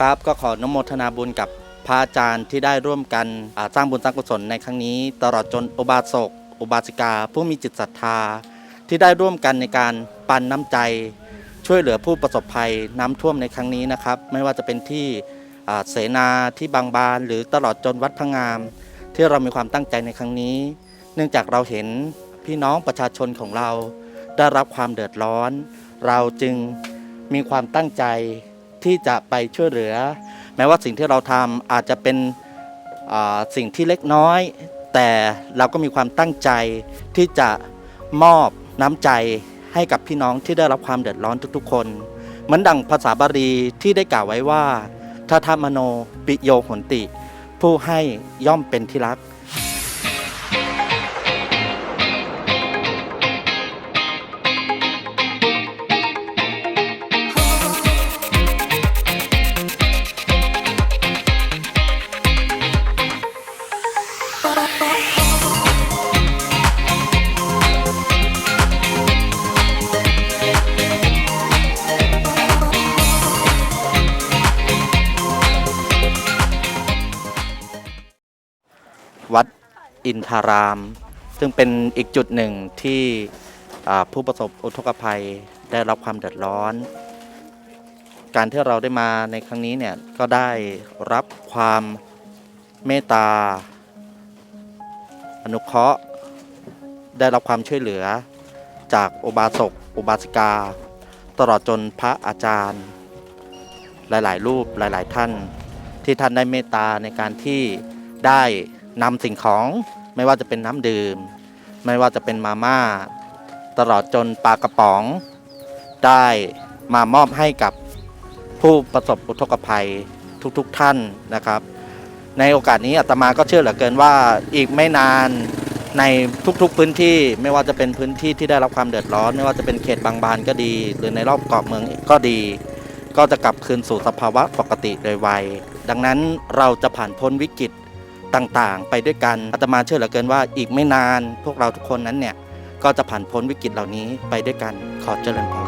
ครับก็ขออนุโมทนาบุญกับพระอาจารย์ที่ได้ร่วมกันสร้างบุญสร้างกุศลในครั้งนี้ ตลอดจนอุบาสกอุบาสิกา ผู้มีจิตศรัทธา ที่ได้ร่วมกันในการปันน้ำใจ ช่วยเหลือผู้ประสบภัยน้ำท่วมในครั้งนี้นะครับ ไม่ว่าจะเป็นที่เสนาที่บางบานหรือตลอดจนวัดพระงาม ที่เรามีความตั้งใจในครั้งนี้ เนื่องจากเราเห็นพี่น้องประชาชนของเรา ได้รับความเดือดร้อน เราจึงมีความตั้งใจ ที่จะไปช่วยเหลือ แม้ว่าสิ่งที่เราทำอาจจะเป็นสิ่งที่เล็กน้อย แต่เราก็มีความตั้งใจที่จะมอบน้ำใจให้กับพี่น้องที่ได้รับความเดือดร้อนทุกๆ คนเหมือนดังภาษาบาลีที่ได้กล่าวไว้ว่าทัทมโนปิโยหนติ ผู้ให้ย่อมเป็นที่รัก วัดอินทาราม ซึ่งเป็นอีกจุดหนึ่งที่ผู้ประสบอุทกภัยได้รับความเดือดร้อน การที่เราได้มาในครั้งนี้เนี่ยก็ได้รับความเมตตา อนุเคราะห์ ได้รับความช่วยเหลือจากอุบาสกอุบาสิกา ตลอดจนพระอาจารย์ หลาย ๆ รูปหลาย ๆ ท่านที่ท่านได้เมตตาในการที่ได้ นำสิ่งของไม่ว่าจะเป็นน้ำดื่ม ไม่ว่าจะเป็นมาม่า ตลอดจนปลากระป๋อง ได้มามอบให้กับผู้ประสบอุทกภัยทุกๆทท่านนะครับ ในโอกาสนี้อาตมาก็เชื่อเหลือเกินว่าอีกไม่นานในทุกๆพื้นที่ไม่ว่าจะเป็นพื้นที่ที่ได้รับความเดือดร้อน ไม่ว่าจะเป็นเขตบางบานก็ดี หรือในรอบเกาะเมืองก็ดี ก็จะกลับคืนสู่สภาวะปกติโดยไวดังนั้นเราจะผ่านพ้นวิกฤต ต่างๆ ไปด้วยกันอาตมาเชื่อเหลือเกินว่าอีกไม่นาน พวกเราทุกคนนั้นเนี่ยก็จะผ่านพ้นวิกฤตเหล่านี้ไปด้วยกันขอเจริญพร